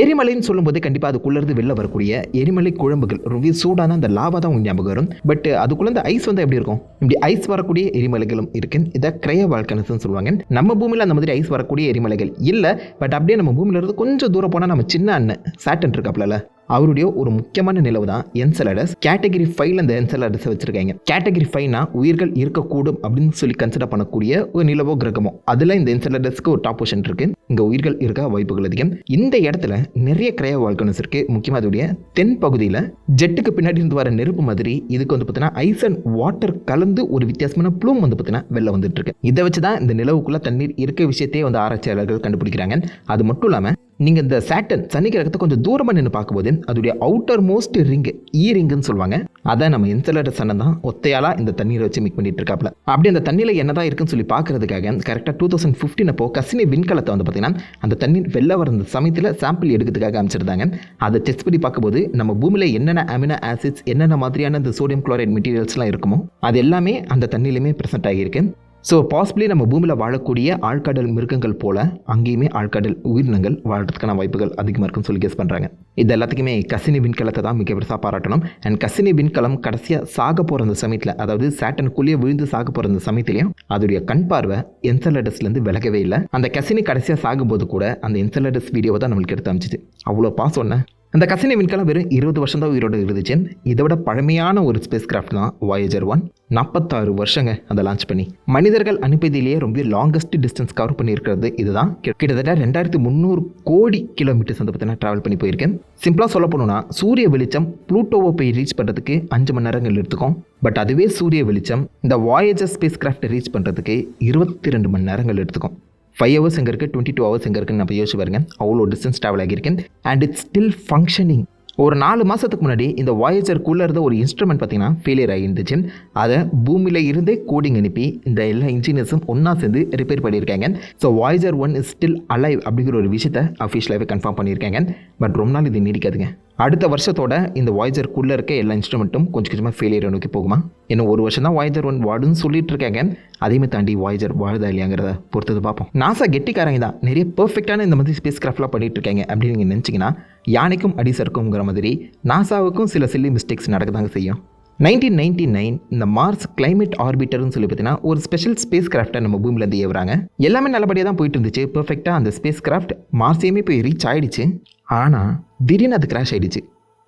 எரிமலைன்னு சொல்லும்போது கண்டிப்பாக அதுக்குள்ளேருந்து வெளில வரக்கூடிய எரிமலை குழம்புகள் ரொம்ப சூடான அந்த லாவா தான் உங்களுக்கு ஞாபகம் வரும். பட் அதுக்குள்ளே இந்த ஐஸ் வந்து எப்படி இருக்கும்? இப்படி ஐஸ் வரக்கூடிய எரிமலைகளும் இருக்கு இதை கிரைய வால்கனஸ்னு சொல்லுவாங்க. நம்ம பூமியில் அந்த மாதிரி ஐஸ் வரக்கூடிய எரிமலைகள் இல்லை பட் அப்படியே நம்ம பூமியில இருந்து கொஞ்சம் தூரம் போனால் நம்ம சின்ன அண்ணன் சாட்டன் இருக்காப்ல அவருடைய ஒரு முக்கியமான நிலவு தான் என்சலடஸ் கேட்டகரி ஃபைவ்ல அந்த என்செலடஸை வச்சிருக்காங்க. கேட்டகரி ஃபைவ்னா உயிர்கள் இருக்கக்கூடும் அப்படின்னு சொல்லி கன்சிடர் பண்ணக்கூடிய ஒரு நிலவோ கிரகமோ. அதில் இந்த என்சலடஸ்க்கு ஒரு டாப் பொசிஷன் இருக்கு. இங்கே உயிர்கள் இருக்க வாய்ப்புகள் அதிகம். இந்த இடத்துல நிறைய கிரைய வால்கனஸ் இருக்கு. முக்கியமாக அதோடைய தென் பகுதியில் ஜெட்டுக்கு பின்னாடி இருந்து வர நெருப்பு மாதிரி இதுக்கு வந்து பார்த்தீங்கன்னா ஐஸ் அண்ட் வாட்டர் கலந்து ஒரு வித்தியாசமான ப்ளூம் வந்து பார்த்தீங்கன்னா வெளில வந்துட்டு இருக்கு. இதை வச்சு தான் இந்த நிலவுக்குள்ள தண்ணீர் இருக்க விஷயத்தையே வந்து ஆராய்ச்சியாளர்கள் கண்டுபிடிக்கிறாங்க. அது மட்டும் இல்லாமல் நீங்கள் இந்த சேட்டன் சனி கிரகத்தை கொஞ்சம் தூரமாக நின்று பார்க்கும்போது அதோடைய அவுட்டர் மோஸ்ட் ரிங்கு ஈ ரிங்குன்னு சொல்லுவாங்க. அதான் நம்ம இன்சலேட்டர் சன்னை தான் ஒத்தையாலாக இந்த தண்ணீரை வச்சு மிக் பண்ணிட்டு இருக்காப்ல அப்படி அந்த தண்ணியில் என்னதான் இருக்குன்னு சொல்லி பார்க்கறதுக்காக கரெக்டாக டூ தௌசண்ட் ஃபிஃப்டின் அப்போ கசினி விண்கலத்தை வந்து பார்த்தீங்கன்னா அந்த தண்ணீர் வெளில வர அந்த சமயத்தில் சாம்பிள் எடுக்கிறதுக்காக அமைச்சிருந்தாங்க அதை டெஸ்ட் பண்ணி பார்க்கும்போது நம்ம பூமியில் என்னென்ன அமினோ ஆசிட்ஸ் என்னென்ன மாதிரியான இந்த சோடியம் குளோரைட் மெட்டீரியல்ஸ்லாம் இருக்குமோ அது எல்லாமே அந்த தண்ணியிலுமே ப்ரெசென்ட் ஆகியிருக்கு. ஸோ பாசிபிளி நம்ம பூமியில் வாழக்கூடிய ஆழ்கடல் மிருகங்கள் போல அங்கேயுமே ஆழ்கடல் உயிரினங்கள் வாழ்கிறதுக்கான வாய்ப்புகள் அதிகமாக இருக்குன்னு சொல்லி கெஸ் பண்ணுறாங்க இது எல்லாத்துக்குமே கசினி விண்கலத்தை தான் மிக பெருசாக பாராட்டணும். அண்ட் கசினி விண்கலம் கடைசியாக சாக போகிற அந்த சமயத்தில் அதாவது சேட்டனுக்குள்ளேயே விழுந்து சாக போகிற அந்த சமயத்துலையும் அதோடைய கண் பார்வை என்சலடஸ்லேருந்து விலகவே இல்லை. அந்த கசினி கடைசியாக சாகும்போது கூட அந்த என்சலடஸ் வீடியோவை தான் நம்மளுக்கு எடுத்து அமைச்சிது அவ்வளோ பாஸ் ஒன்று அந்த கசினை விண்கலம் வெறும் இருபது வருஷம் தான் உயிரோடு இருந்துச்சு இதை விட பழமையான ஒரு ஸ்பேஸ் கிராஃப்ட் தான் வாயேஜர் ஒன் நாற்பத்தாறு வருஷங்க அதை லான்ச் பண்ணி. மனிதர்கள் அனுப்பியதிலேயே ரொம்ப லாங்கஸ்ட் டிஸ்டன்ஸ் கவர் பண்ணியிருக்கிறது இதுதான். கிட்டத்தட்ட ரெண்டாயிரத்தி முந்நூறு கோடி கிலோமீட்டர்ஸ் வந்து பார்த்தீங்கன்னா ட்ராவல் பண்ணி போயிருக்கேன். சிம்பிளாக சொல்ல போனோம்னா சூரிய வெளிச்சம் ப்ளூட்டோவை போய் ரீச் பண்ணுறதுக்கு அஞ்சு மணி நேரங்கள் எடுத்துக்கும். பட் அதுவே சூரிய வெளிச்சம் இந்த வாயேஜர் ஸ்பேஸ் கிராஃப்டை ரீச் பண்ணுறதுக்கு இருபத்தி ரெண்டு மணி நேரங்கள் எடுத்துக்கும். ஃபைவ் ஹவர்ஸ் எங்கே இருக்குது டுவெண்ட்டி டூ ஹவர்ஸ் எங்கே இருக்குன்னு நம்ம யோசிச்சு பாருங்க. அவ்வளோ டிஸ்டன்ஸ் ட்ராவல் ஆகியிருக்கேன். அண்ட் இட்ஸ் ஸ்டில் ஃபங்க்ஷனிங் ஒரு நாலு மாதத்துக்கு முன்னாடி இந்த வாயேஜருக்குள்ளே இருந்த ஒரு இன்ஸ்ட்ருமெண்ட் பார்த்தீங்கன்னா ஃபெயிலியர் ஆகியிருந்துச்சு. அதை பூமியில் இருந்தே கோடிங் அனுப்பி இந்த எல்லா இன்ஜினியர்ஸும் ஒன்றா சேர்ந்து ரிப்பேர் பண்ணியிருக்காங்க. So Voyager one is still alive அப்படிங்கிற ஒரு விஷயத்தை அஃபிஷியலாகவே கன்ஃபார்ம் பண்ணியிருக்காங்க. பட் ரொம்ப நாள் இது நீடிக்காதுங்க. அடுத்த வருஷத்தோட இந்த வாய்ஜருக்குள்ளே இருக்க எல்லா இன்ஸ்ட்ருமெண்ட்டும் கொஞ்சம் கொஞ்சமாக ஃபெயிலியரை நோக்கி போகுமா? இன்னும் ஒரு வருஷம் தான் வாய்ஜர் ஒன் வாடுன்னு சொல்லிட்டு இருக்காங்க. அதையுமே தாண்டி வாய்ஜர் வாழுதா இல்லையாங்கிறத பொறுத்தது பார்ப்போம். நாசா கெட்டிக்காரங்க தான். நிறைய பெர்ஃபெக்டான இந்த மாதிரி ஸ்பேஸ் கிராஃப்ட்லாம் பண்ணிட்டு இருக்காங்க அப்படின்னு நீங்கள் நினச்சிங்கன்னா யானைக்கும் அடிசருக்குங்கிற மாதிரி நாசாவுக்கும் சில சில்லி மிஸ்டேக்ஸ் நடக்கதாங்க செய்யும். நைன்டீன் நைன்டி நைன் இந்த மார்ஸ் கிளைமேட் ஆர்பிட்டர்னு சொல்லி பார்த்தீங்கன்னா ஒரு ஸ்பெஷல் ஸ்பேஸ் கிராஃப்டை நம்ம பூமியிலேருந்து ஏவுறாங்க. எல்லாமே நல்லபடியாக தான் போயிட்டு இருந்துச்சு. பெர்ஃபெக்டாக அந்த ஸ்பேஸ் கிராஃப்ட் மார்ஸையுமே போய் ரீச் ஆயிடுச்சு. ஆனால் திடீர்னு அது கிராஷ் ஆகிடுச்சு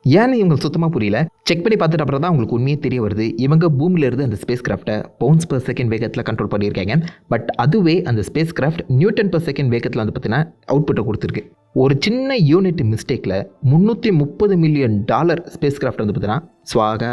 ஏன்னு இவங்களுக்கு சுத்தமாக புரியல. செக் பண்ணி பார்த்துட்டு அப்புறம் தான் உங்களுக்கு உண்மையே தெரிய வருது. இவங்க பூமியில இருந்து அந்த ஸ்பேஸ் கிராஃப்டை பவுன்ஸ் பர் செகண்ட் வேகத்தில் கண்ட்ரோல் பண்ணியிருக்காங்க. பட் அதுவே அந்த spacecraft Newton per second வேகத்தில் வந்து பார்த்தீங்கன்னா அவுட்புட்டை கொடுத்துருக்கு. ஒரு சின்ன யூனிட் மிஸ்டேக்கில் முந்நூற்றி முப்பது மில்லியன் டாலர் ஸ்பேஸ் கிராஃப்ட் வந்து பார்த்தீங்கன்னா ஸ்வாகா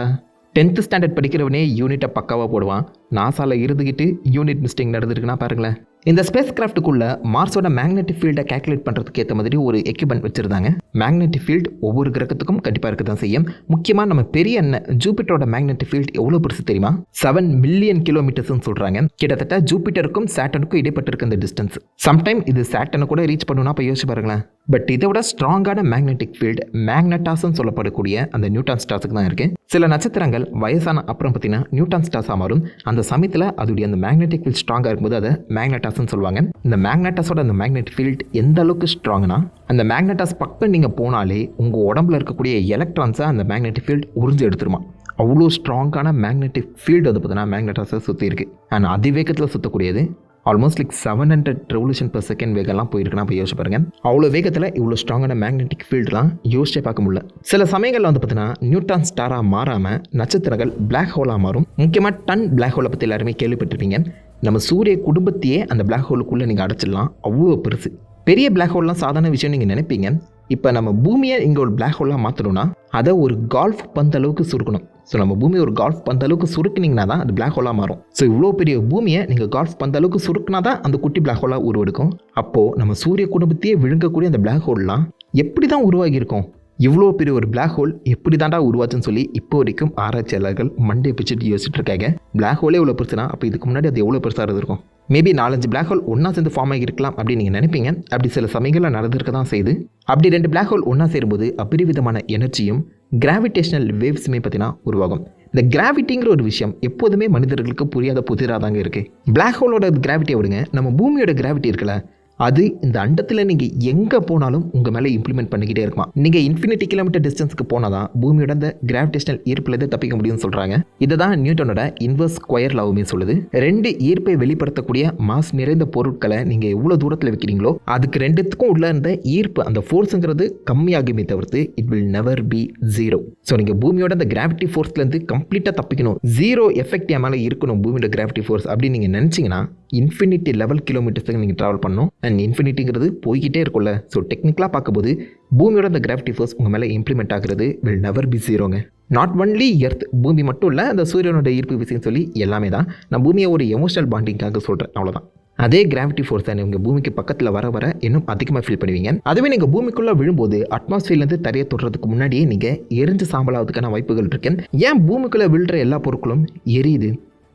டென்த்து ஸ்டாண்டர்ட் படிக்கிறவனே யூனிட்டை பக்காவாக போடுவான். நாசாவில் இருந்துக்கிட்டு யூனிட் மிஸ்டேக் நடந்துருக்குன்னா பாருங்களேன். இந்த ஸ்பேஸ் கிராஃப்ட்டுக்குள்ளே மார்ஸோட மேக்னெட்டிக் ஃபீல்டை கேல்குலேட் பண்ணுறதுக்கு ஏற்ற மாதிரி ஒரு எக்யூப்மெண்ட் வச்சுருந்தாங்க. மேக்னெட்டிக் ஃபீல்டு ஒவ்வொரு கிரகத்துக்கும் கண்டிப்பாக இருக்க தான் செய்யும். முக்கியமாக நம்ம பெரிய அண்ணன் ஜூபிட்டரோட மேக்னெட்டிக் ஃபீல்ட் எவ்வளோ பெருசு தெரியுமா? செவன் மில்லியன் கிலோமீட்டர்ஸ்னு சொல்கிறாங்க கிட்டத்தட்ட ஜூபிட்டருக்கும் சேட்டனுக்கும் இடைப்பட்டிருக்க இந்த டிஸ்டன்ஸ் சம்டைம் இது சேட்டனை கூட ரீச் பண்ணுன்னா அப்போ யோசிச்சு பாருங்களேன். பட் இதை விட ஸ்ட்ராங்கான மேக்னெட்டிக் ஃபீல்டு மேக்னட்டாஸ்ன்னு சொல்லப்படக்கூடிய அந்த நியூட்டான் ஸ்டார்ஸுக்கு தான் இருக்குது சில நட்சத்திரங்கள் வயசான அப்புறம் பார்த்தீங்கன்னா நியூட்டான் ஸ்டாஸாக மாறும். அந்த சமயத்தில் அதோடைய அந்த மேக்னெட்டிக் ஃபீல்ட் ஸ்ட்ராங்காக இருக்கும்போது அதை மேக்னட்டாஸ்ன்னு சொல்லுவாங்க. இந்த மேக்னட்டாஸோட அந்த மேக்னெட்டிக் ஃபீல்ட் எந்த அளவுக்கு ஸ்ட்ராங்னா அந்த மேக்னட்டாஸ் பக்கம் நீங்கள் போனாலே உங்கள் உடம்புல இருக்கக்கூடிய எலக்ட்ரான்ஸை அந்த மேக்னெட்டிக் ஃபீல்ட் உறிஞ்சு எடுத்துருமா. அவ்வளோ ஸ்ட்ராங்கான மேக்னெட்டிக் ஃபீல்டு வந்து பார்த்தீங்கன்னா மேக்னட்டாஸை சுற்றி இருக்குது அண்ட் அதிவேகத்தில் சுற்றக்கூடியது almost like seven hundred revolution per second வேகம்லாம் போயிருக்குன்னா போய் யோசிச்சு பாருங்க. அவ்வளோ வேகத்தில் இவ்வளோ ஸ்ட்ராங்கான மேக்னெட்டிக் ஃபீல்டுலாம் யோசிச்சே பார்க்க முடியல. சில சமயங்களில் வந்து பார்த்தீங்கன்னா நியூட்ரான் ஸ்டாராக மாறாமல் நட்சத்திரங்கள் பிளாக் ஹோலாக மாறும். முக்கியமாக டன் பிளாக் ஹோலை பற்றி எல்லாருமே கேள்விப்பட்டிருப்பீங்க. நம்ம சூரிய குடும்பத்தையே அந்த பிளாக் ஹோலுக்குள்ளே நீங்கள் அடைச்சிடலாம். அவ்வளோ பெருசு. பெரிய பிளாக் ஹோல்லாம் சாதாரண விஷயம் நீங்கள் நினைப்பீங்க. இப்போ நம்ம பூமியை இங்கே ஒரு பிளாக் ஹோலாக மாற்றணும்னா அதை ஒரு கால்ஃப் பந்த அளவுக்கு சுருக்கணும். ஸோ நம்ம பூமியை ஒரு கால்ஃப் பந்த அளவுக்கு சுருக்குனீங்கன்னா தான் அது பிளாக் ஹோலாக மாறும். ஸோ இவ்வளோ பெரிய பூமியை நீங்கள் கால்ஃப் பந்த அளவுக்கு சுருக்குனா தான் அந்த குட்டி பிளாக் ஹோலாக உருவெடுக்கும். அப்போது நம்ம சூரிய குடும்பத்தையே விழுங்கக்கூடிய அந்த பிளாக் ஹோல்லாம் எப்படி தான் உருவாகியிருக்கும்? இவ்வளோ பெரிய ஒரு பிளாக் ஹோல் எப்படி தாண்டா உருவாச்சுன்னு சொல்லி இப்போ வரைக்கும் ஆராய்ச்சியாளர்கள் மண்டே பிச்சுட்டு யோசிச்சுட்டு இருக்காங்க பிளாக் ஹோலே இவ்வளோ பெருசுனா அப்போ இதுக்கு முன்னாடி அது எவ்வளோ பெருசாக இருந்திருக்கும்? மேபி நாலஞ்சு பிளாக் ஹோல் ஒன்றா சேர்ந்து ஃபார்ம் ஆகியிருக்கலாம் அப்படின்னு நீங்கள் நினைப்பீங்க. அப்படி சில சமயங்களில் நடந்திருக்க தான் செய்யுது அப்படி ரெண்டு பிளாக் ஹோல் ஒன்றா சேரும்போது அபரிவிதமான எனர்ஜியும் கிராவிடேஷனல் வேவ்ஸுமே பார்த்தீங்கன்னா உருவாகும். இந்த கிராவிட்டிங்கிற ஒரு விஷயம் எப்போதுமே மனிதர்களுக்கு புரியாத புதிராக தாங்க இருக்குது பிளாக் ஹோலோட கிராவிட்டியை விடுங்க. நம்ம பூமியோட கிராவிட்டி இருக்குல்ல அது இந்த அண்டத்தில் நீங்கள் எங்கே போனாலும் உங்கள் மேலே இம்ப்ளிமெண்ட் பண்ணிக்கிட்டே இருக்குமா? நீங்கள் இன்ஃபினிட்டி கிலோமீட்டர் டிஸ்டன்ஸ்க்கு போனால் தான் பூமியோட அந்த கிராவிடேஷனல் ஈர்ப்புலேருந்து தப்பிக்க முடியும்னு சொல்கிறாங்க இதை தான் நியூட்டனோட இன்வர்ஸ் ஸ்கொயர் லவ்மே சொல்லுது. ரெண்டு ஈர்ப்பை வெளிப்படுத்தக்கூடிய மாஸ் நிறைந்த பொருட்களை நீங்கள் எவ்வளோ தூரத்தில் வைக்கிறீங்களோ அதுக்கு ரெண்டுத்துக்கும் உள்ள இருந்த ஈர்ப்பு அந்த ஃபோர்ஸுங்கிறது கம்மியாகுமே தவிர்த்து it will never be zero so நீங்கள் பூமியோட அந்த கிராவிட்டி ஃபோர்ஸ்லேருந்து கம்ப்ளீட்டாக தப்பிக்கணும். ஜீரோ எஃபெக்ட் என் மேலே இருக்கணும் பூமியோட கிராவிட்டி ஃபோர்ஸ் அப்படின்னு நீங்கள் நினச்சிங்கன்னா இன்ஃபினிட்டி லெவல் கிலோமீட்டர்ஸுக்கு நீங்கள் ட்ராவல் பண்ணணும். அண்ட் இன்ஃபினிட்டிங்கிறது போய்கிட்டே இருக்கும்ல. ஸோ டெக்னிக்கலாக பார்க்கும்போது பூமியோட அந்த கிராவிட்டி ஃபோர்ஸ் உங்கள் மேலே இம்ப்ளிமெண்ட் ஆகிறது வில் நெவர் பி ஜீரோங்க நாட் ஒன்லி எர்த் பூமி மட்டும் இல்லை அந்த சூரியனோட ஈர்ப்பு விசைன்னு சொல்லி எல்லாமே தான். நான் பூமியை ஒரு எமோஷனல் பாண்டிங்காக சொல்கிறேன் அவ்வளோதான் அதே கிராவிட்டி ஃபோர்ஸ் தான் நீங்கள் பூமிக்கு பக்கத்தில் வர வர இன்னும் அதிகமாக ஃபீல் பண்ணுவீங்க. அதுவே நீங்கள் பூமிக்குள்ளே விழும்போது அட்மாஸ்ஃபியர்லேருந்து தரையை தொடுறதுக்கு முன்னாடியே நீங்கள் எரிஞ்சு சாம்பலாவதுக்கான வாய்ப்புகள் இருக்கு. ஏன் பூமிக்குள்ளே விழுற எல்லா பொருட்களும் எரியுது?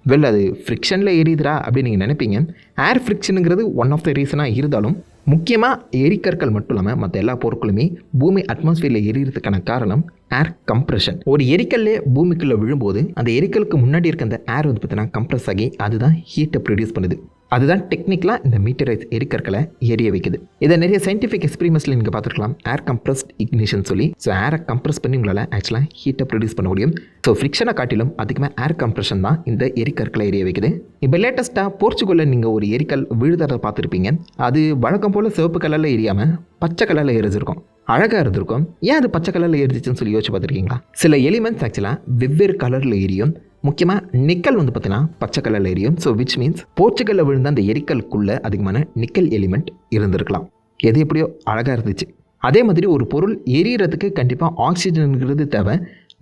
வெல் அது ஃப்ரிக்ஷனில் எரியுதுரா அப்படின்னு நீங்கள் நினைப்பீங்க. ஏர் ஃப்ரிக்ஷனுங்கிறது ஒன் ஆஃப் த ரீசனாக இருந்தாலும் முக்கியமாக எரிக்கற்கள் மட்டும் இல்லாமல் மற்ற எல்லா பொருட்களுமே பூமி அட்மாஸ்பியரில் எரியறதுக்கான காரணம் ஏர் கம்ப்ரெஷன் ஒரு எரிக்கல்லே பூமிக்குள்ளே விழும்போது அந்த எரிக்கலுக்கு முன்னாடி இருக்க அந்த ஏர் வந்து பார்த்தீங்கன்னா கம்ப்ரெஸ் ஆகி அதுதான் ஹீட்டை ப்ரொடியூஸ் பண்ணுது. அதுதான் டெக்னிக்கலாக இந்த மீட்டரைஸ் எரிக்கற்களை எரிய வைக்குது. இதை நிறைய சயின்டிஃபிக் எக்ஸ்பெரிமெண்ட்ஸில் நீங்கள் பார்த்துருக்கலாம். ஏர் கம்ப்ரஸ்ட் இக்னிஷன் சொல்லி ஸோ ஏரை கம்ப்ரஸ் பண்ணி உங்களால் ஆக்சுவலாக ஹீட்டை ப்ரொடியூஸ் பண்ண முடியும். ஸோ ஃப்ரிக்ஷனை காட்டிலும் அதிகமாக ஏர் கம்ப்ரெஷன் தான் இந்த எரிக்கற்களை எரிய வைக்குது. இப்போ லேட்டஸ்ட்டாக போர்ச்சுகலில் நீங்கள் ஒரு எரிக்கல் விழுதறதை பார்த்துருப்பீங்க. அது வழக்கம் போல் சிவப்பு கலரில் எரியாமல் பச்சை கலரில் எரிஞ்சிருக்கும். அழகாக இருந்திருக்கும். ஏன் அது பச்சை கலரில் எரிஞ்சிச்சுன்னு சொல்லி யோசிச்சு பார்த்துருக்கீங்களா? சில எலிமெண்ட்ஸ் ஆக்சுவலாக வெவ்வேறு கலரில் எரியும். முக்கியமாக நிக்கல் வந்து பார்த்தீங்கன்னா பச்சை கலரில் எரியும். ஸோ விச் மீன்ஸ் போர்ச்சுகலில் விழுந்த அந்த எரிக்கலுக்குள்ளே அதிகமான நிக்கல் எலிமெண்ட் இருந்திருக்கலாம். எது எப்படியோ அழகாக இருந்துச்சு. அதே மாதிரி ஒரு பொருள் எரியறதுக்கு கண்டிப்பாக ஆக்சிஜனுங்கிறது தேவை.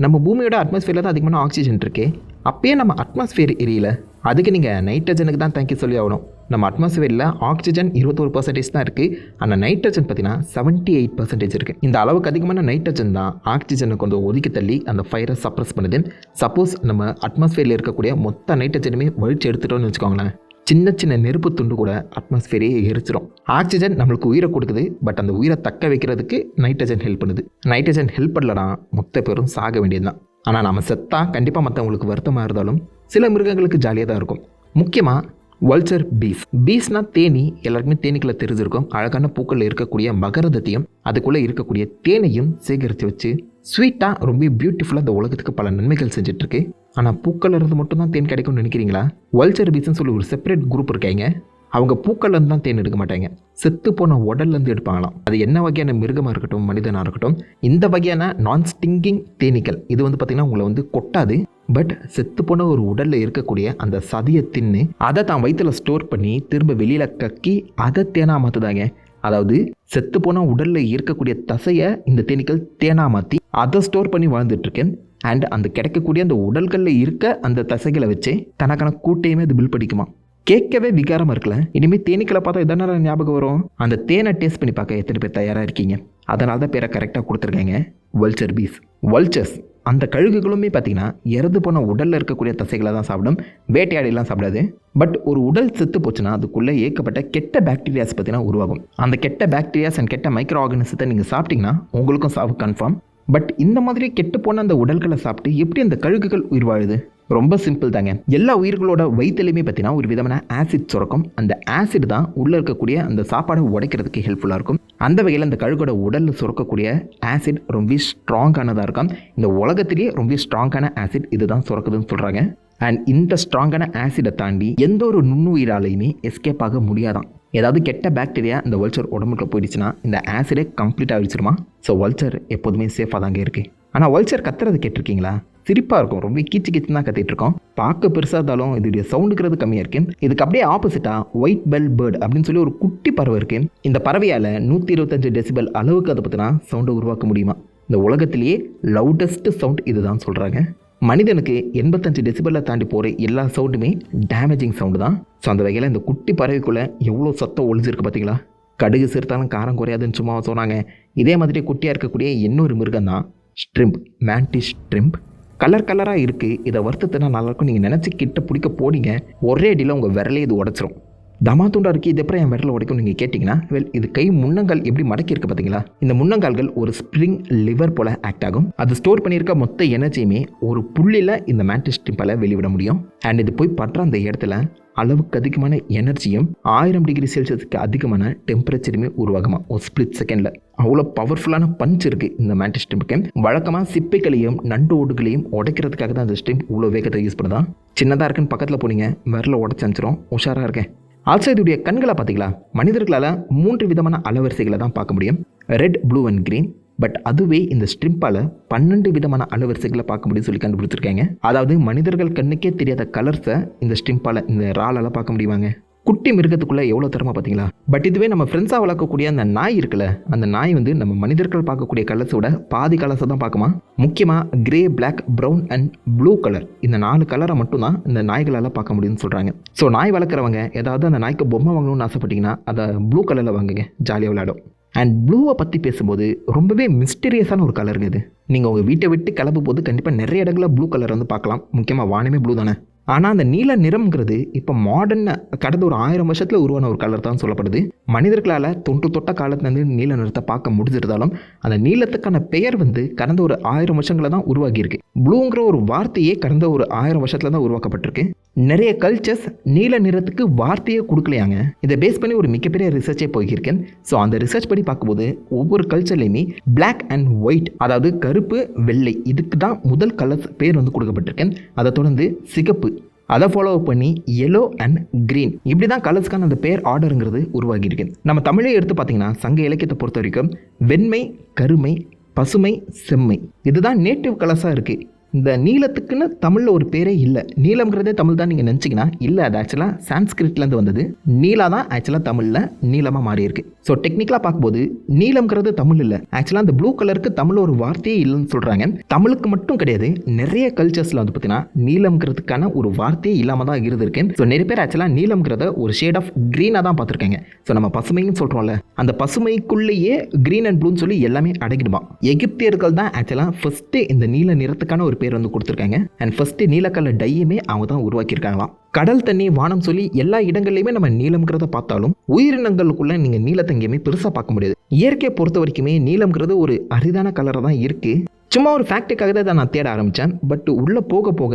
நம்ம பூமியோட அட்மாஸ்ஃபியரில் தான் அதிகமான ஆக்சிஜன் இருக்கே. அப்பயே நம்ம அட்மாஸ்ஃபியர் எரியலை. அதுக்கு நீங்கள் நைட்ரஜனுக்கு தான் தேங்க்யூ சொல்லி ஆகணும். நம்ம அட்மாஸ்ஃபியரில் ஆக்சிஜன் இருபத்தொரு பர்சன்டேஜ் தான் இருக்குது ஆனால் நைட்ரஜன் பார்த்தீங்கன்னா செவன்ட்டி எயிட் பர்சன்டேஜ் இருக்குது இந்த அளவுக்கு அதிகமான நைட்ரஜன் தான் ஆக்சிஜனை கொஞ்சம் ஒதுக்கி தள்ளி அந்த ஃபயரை சப்ரஸ் பண்ணுது சப்போஸ் நம்ம அட்மாஸ்ஃபியரில் இருக்கக்கூடிய மொத்த நைட்ரஜனுமே வழிச்சு எடுத்துட்டோம்னு வச்சுக்கோங்களேன். சின்ன சின்ன நெருப்பு துண்டு கூட அட்மாஸ்ஃபியரே எரிச்சிரும். ஆக்சிஜன் நம்மளுக்கு உயிரை கொடுக்குது பட் அந்த உயிரை தக்க வைக்கிறதுக்கு நைட்ரஜன் ஹெல்ப் பண்ணுது. நைட்ரஜன் ஹெல்ப் பண்ணலனா மொத்த பேரும் சாக வேண்டியதுதான். ஆனால் நம்ம செத்தா கண்டிப்பாக மற்றவங்களுக்கு வருத்தமாக இருந்தாலும் சில மிருகங்களுக்கு ஜாலியாக தான் இருக்கும். முக்கியமாக வல்ச்சர் பீஸ் பீஸ்னா தேனி எல்லாருக்குமே தேனீக்களை தெரிஞ்சிருக்கும். அழகான பூக்களில் இருக்கக்கூடிய மகரந்தத்தையும் அதுக்குள்ளே இருக்கக்கூடிய தேனையும் சேகரித்து வச்சு ஸ்வீட்டாக ரொம்ப பியூட்டிஃபுல்லாக இந்த உலகத்துக்கு பல நன்மைகள் செஞ்சிட்ருக்கு. ஆனால் பூக்கள் இருந்து மட்டும்தான் தேன் கிடைக்கும்னு நினைக்கிறீங்களா? வல்ச்சர் பீஸ்ன்னு சொல்லி ஒரு செப்பரேட் குரூப் இருக்காங்க. அவங்க பூக்கள்லேருந்து தான் தேன் எடுக்க மாட்டாங்க. செத்து போன உடல்லேருந்து எடுப்பாங்களாம். அது என்ன வகையான மிருகமாக இருக்கட்டும் மனிதனாக இருக்கட்டும் இந்த வகையான நான் ஸ்டிங்கிங் தேனீக்கள் இது வந்து பார்த்திங்கன்னா உங்களை வந்து கொட்டாது. பட் செத்து போன ஒரு உடலில் இருக்கக்கூடிய அந்த சதியை தின்னு அதை தான் வயிற்றுல ஸ்டோர் பண்ணி திரும்ப வெளியில் கக்கி அதை தேனாக மாற்றுதாங்க அதாவது செத்து போன உடலில் இருக்கக்கூடிய தசையை இந்த தேனீக்கள் தேனாக மாற்றி அதை ஸ்டோர் பண்ணி வாழ்ந்துட்டுருக்கேன் அண்ட் அந்த கிடைக்கக்கூடிய அந்த உடல்களில் இருக்க அந்த தசைகளை வச்சு தனக்கான கூட்டையுமே அது பில் படிக்குமா கேட்கவே விகாரமாக இருக்கல இனிமேல் தேனீக்களை பார்த்தா இதனால ஞாபகம் வரும்? அந்த தேனை டேஸ்ட் பண்ணி பார்க்க எத்தனை பேர் தயாராக இருக்கீங்க? அதனால தான் பேரை கரெக்டாக கொடுத்துருக்காங்க. வல்ச்சர் பீஸ் வல்ச்சர்ஸ் அந்த கழுகுகளுமே பார்த்தீங்கன்னா இறந்து போன உடலில் இருக்கக்கூடிய தசைகளை தான் சாப்பிடும். வேட்டையாடிலாம் சாப்பிடாது. பட் ஒரு உடல் செத்து போச்சுன்னா அதுக்குள்ளே ஏற்கப்பட்ட கெட்ட பாக்டீரியாஸ் பார்த்தீங்கன்னா உருவாகும். அந்த கெட்ட பாக்டீரியாஸ் அண்ட் கெட்ட மைக்ரோ ஆர்கனிசத்தை நீங்கள் சாப்பிட்டீங்கன்னா உங்களுக்கும் சாவு கன்ஃபார்ம் பட் இந்த மாதிரி கெட்டு போன அந்த உடல்களை சாப்பிட்டு எப்படி அந்த கழுகுகள் உயிர் வாழுது? ரொம்ப சிம்பிள் தாங்க. எல்லா உயிர்களோட வயிற்றுலையுமே பார்த்தீங்கன்னா ஒரு விதமான ஆசிட் சுரக்கும். அந்த ஆசிட் தான் உள்ளே இருக்கக்கூடிய அந்த சாப்பாடை உடைக்கிறதுக்கு ஹெல்ப்ஃபுல்லாக இருக்கும். அந்த வகையில் அந்த கழுகோட உடலில் சுரக்கக்கூடிய ஆசிட் ரொம்ப ஸ்ட்ராங்கானதாக இருக்கும். இந்த உலகத்திலேயே ரொம்ப ஸ்ட்ராங்கான ஆசிட் இதுதான் சுரக்குதுன்னு சொல்கிறாங்க அண்ட் இந்த ஸ்ட்ராங்கான ஆசிடை தாண்டி எந்த ஒரு நுண்ணுயிராலையுமே எஸ்கேப் ஆக முடியாதான். ஏதாவது கெட்ட பாக்டீரியா இந்த வல்ச்சர் உடம்புக்குள்ள போயிடுச்சுன்னா இந்த ஆசிடே கம்ப்ளீட்டாக அழிச்சிருமா ஸோ வல்ச்சர் எப்போதுமே சேஃபாக தாங்க இருக்குது ஆனால் வல்ச்சர் கத்துறது கேட்டிருக்கீங்களா? சிரிப்பாக இருக்கும். ரொம்ப கீச்சு கீச்சு தான் கத்திட்டு இருக்கோம். பார்க்க பெருசாக இருந்தாலும் இதோடைய சவுண்டுக்கிறது கம்மியாக இருக்கு. இதுக்கு அப்படியே ஆப்போசிட்டாக ஒயிட் பெல் பேர்ட் அப்படின்னு சொல்லி ஒரு குட்டி பறவை இருக்கு. இந்த பறவையால் நூற்றி இருபத்தஞ்சு டெசிபல் அளவுக்கு அதை பற்றினா சவுண்டை உருவாக்க முடியுமா? இந்த உலகத்திலேயே லவுடஸ்ட் சவுண்ட் இதுதான் சொல்கிறாங்க மனிதனுக்கு எண்பத்தஞ்சு டெசிபலில் தாண்டி போகிற எல்லா சவுண்டுமே டேமேஜிங் சவுண்டு தான். ஸோ அந்த வகையில் இந்த குட்டி பறவைக்குள்ளே எவ்வளோ சத்தம் ஒழிஞ்சிருக்கு பார்த்தீங்களா கடுகு சேர்த்தாலும் காரம் குறையாதுன்னு சும்மா சொன்னாங்க. இதே மாதிரி குட்டியாக இருக்கக்கூடிய இன்னொரு மிருகம் தான் ஸ்ட்ரிம்ப் மேண்டிஸ் ஸ்ட்ரிம்ப் கலர் கலராக இருக்குது இதை வருத்தத்தினா நல்லாயிருக்கும் நீங்கள் நினச்சி கிட்ட பிடிக்க போனீங்க. ஒரே அடியில் உங்கள் விரலே இது உடச்சிரும். தமா இருக்குது இது எப்பறம் என் விரல உடைக்கும் நீங்கள் கேட்டிங்கன்னா வெல் இது கை முன்னங்கால் எப்படி மடக்கி இருக்கு பார்த்தீங்களா இந்த முன்னங்கால்கள் ஒரு ஸ்ப்ரிங் லிவர் போல் ஆக்ட் ஆகும். அது ஸ்டோர் பண்ணியிருக்க மொத்த எனர்ஜியுமே ஒரு புள்ளியில் இந்த மேண்டிஸ் ஸ்ட்ரிப்பால் வெளிவிட முடியும். அண்ட் இது போய் பற்ற அந்த இடத்துல அளவுக்கு அதிகமான எனர்ஜியும் ஆயிரம் டிகிரி செல்சியஸுக்கு அதிகமான டெம்பரேச்சருமே உருவாகுமா? ஒரு ஸ்பிளிட் செகண்டில் அவ்வளோ பவர்ஃபுல்லான பஞ்ச் இருக்குது இந்த மேண்டிஸ் டிம்புக்கு வழக்கமாக சிப்பைகளையும் நண்டு ஓடுகளையும் உடைக்கிறதுக்காக தான் இந்த ஸ்டிம் இவ்வளோ வேகத்தை யூஸ் பண்ணுதான் சின்னதாக இருக்குன்னு பக்கத்தில் போனீங்க விரல உடச்சி அனுச்சிரும் உஷாராக இருக்கேன். ஆல்சோ கண்களை பார்த்தீங்களா? மனிதர்களால் மூன்று விதமான அலவரிசைகளை தான் பார்க்க முடியும். Red blue and green but அதுவே இந்த ஸ்ட்ரிம்பால் பன்னெண்டு விதமான அலவரிசைகளை பார்க்க முடியும்னு சொல்லி கண்டுபிடிச்சிருக்காங்க. அதாவது மனிதர்கள் கண்ணுக்கே தெரியாத கலர்ஸை இந்த ஸ்ட்ரிம்பால் இந்த ராலால் பார்க்க முடியுவாங்க குட்டி மிருகத்துக்குள்ளே எவ்வளோ திறமை பார்த்தீங்களா? பட் இதுவே நம்ம ஃப்ரெண்ட்ஸாக வளர்க்கக்கூடிய அந்த நாய் இருக்குல்ல அந்த நாய் வந்து நம்ம மனிதர்கள் பார்க்கக்கூடிய கலர்ஸோட பாதி கலர்ஸை தான் பார்க்குமா? முக்கியமாக grey black brown and blue colour இந்த நாலு கலரை மட்டும்தான் இந்த நாய்களால் பார்க்க முடியும்னு சொல்கிறாங்க ஸோ நாய் வளர்க்குறவங்க ஏதாவது அந்த நாய்க்கு பொம்மை வாங்கணும்னு ஆசைப்பட்டீங்கன்னா அதை ப்ளூ கலரில் வாங்குங்க ஜாலியாக விளையாடும். அண்ட் ப்ளூவை பற்றி பேசும்போது ரொம்பவே மிஸ்டீரியஸான ஒரு கலருங்க இது. நீங்கள் உங்கள் வீட்டை விட்டு கிளம்பும் போது கண்டிப்பாக நிறைய இடங்களில் ப்ளூ கலர் வந்து பார்க்கலாம். முக்கியமாக வானமே ப்ளூ தானே. ஆனால் அந்த நீல நிறம்ங்கிறது இப்போ மாடர்ன் கடந்த ஒரு ஆயிரம் வருஷத்தில் உருவான ஒரு கலர் தான் சொல்லப்படுது. மனிதர்களால் தொன்று தொட்ட காலத்துலேருந்து நீல நிறத்தை பார்க்க முடிஞ்சிருந்தாலும் அந்த நீலத்துக்கான பெயர் வந்து கடந்த ஒரு ஆயிரம் வருஷங்களில் தான் உருவாகியிருக்கு. ப்ளூங்கிற ஒரு வார்த்தையே கடந்த ஒரு ஆயிரம் வருஷத்தில் தான் உருவாக்கப்பட்டிருக்கு. நிறைய கல்ச்சர்ஸ் நீல நிறத்துக்கு வார்த்தையே கொடுக்கலையாங்க. இதை பேஸ் பண்ணி ஒரு மிகப்பெரிய ரிசர்ச்சே போயிருக்கேன். ஸோ அந்த ரிசர்ச் படி பார்க்கும்போது ஒவ்வொரு கல்ச்சர்லையுமே பிளாக் அண்ட் ஒயிட் அதாவது கருப்பு வெள்ளை இதுக்கு தான் முதல் கலர் பேர் வந்து கொடுக்கப்பட்டிருக்கேன். அதை தொடர்ந்து சிகப்பு அதை ஃபாலோ பண்ணி எல்லோ அண்ட் க்ரீன் இப்படி தான் கலர்ஸ்க்கான அந்த பேர் ஆர்டருங்கிறது உருவாகியிருக்கு. நம்ம தமிழை எடுத்து பார்த்தீங்கன்னா சங்க இலக்கியத்தை பொறுத்த வரைக்கும் வெண்மை கருமை பசுமை செம்மை. இதுதான் நேட்டிவ் கலர்ஸாக இருக்குது இந்த நீலத்துக்குன்னு தமிழில் ஒரு பேரே இல்லை. நீலம்ங்கிறதே தமிழ் தான் நீங்கள் நினச்சிங்கன்னா இல்லை அது ஆக்சுவலாக சான்ஸ்கிரிட்லேருந்து வந்தது. நீலா தான் ஆக்சுவலாக தமிழில் நீளமாக மாறி இருக்கு ஸோ டெக்னிக்கலாக பார்க்கும்போது நீலம்ங்கிறது தமிழ் இல்லை. ஆக்சுவலாக அந்த ப்ளூ கலருக்கு தமிழ் ஒரு வார்த்தையே இல்லைன்னு சொல்கிறாங்க தமிழுக்கு மட்டும் கிடையாது நிறைய கல்ச்சர்ஸில் வந்து பார்த்தீங்கன்னா நீலம்ங்கிறதுக்கான ஒரு வார்த்தையே இல்லாமல் தான் இருந்திருக்கு. ஸோ நிறைய பேர் ஆக்சுவலாக நீலம்ங்கிறத ஒரு ஷேட் ஆஃப் க்ரீனாக தான் பார்த்துருக்காங்க. ஸோ நம்ம பசுமைன்னு சொல்கிறோம்ல அந்த பசுமைக்குள்ளேயே க்ரீன் அண்ட் ப்ளூன்னு சொல்லி எல்லாமே அடங்கிடுமா? எகிப்தியர்கள் தான் ஆக்சுவலாக ஃபஸ்ட்டு இந்த நீல நிறத்துக்கான ஒரு பேர் வந்து கொடுத்துருக்காங்க. அண்ட் ஃபஸ்ட்டு நீலக்கல்ல டையுமே அவங்க தான் உருவாக்கியிருக்காங்களாம். கடல் தண்ணி வானம் சொல்லி எல்லா இடங்கள்லையுமே நம்ம நீளம்ங்கிறத பார்த்தாலும் உயிரினங்களுக்குள்ள நீங்கள் நீளத்தை எங்கேயுமே பெருசாக பார்க்க முடியாது. இயற்கையை பொறுத்த வரைக்குமே நீளம்ங்கிறது ஒரு அரிதான கலராக தான் இருக்குது சும்மா ஒரு ஃபேக்ட்ரிக்காக தான் இதை நான் தேட ஆரம்பித்தேன் பட் உள்ளே போக போக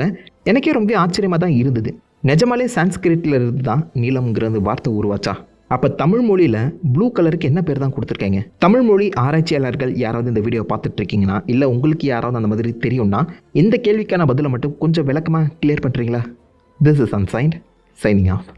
எனக்கே ரொம்ப ஆச்சரியமாக தான் இருந்தது. நிஜமாலே சான்ஸ்கிரிட்டில் இருந்து தான் நீளம்ங்கிறது வார்த்தை உருவாச்சா? அப்போ தமிழ் மொழியில் ப்ளூ கலருக்கு என்ன பேர் தான் கொடுத்துருக்கீங்க? தமிழ் மொழி ஆராய்ச்சியாளர்கள் யாராவது இந்த வீடியோ பார்த்துட்டு இருக்கீங்கன்னா இல்லை உங்களுக்கு யாராவது அந்த மாதிரி தெரியும்னா இந்த கேள்விக்கான பதிலை மட்டும் கொஞ்சம் விளக்கமாக கிளியர் பண்ணுறீங்களா this is ancient signing off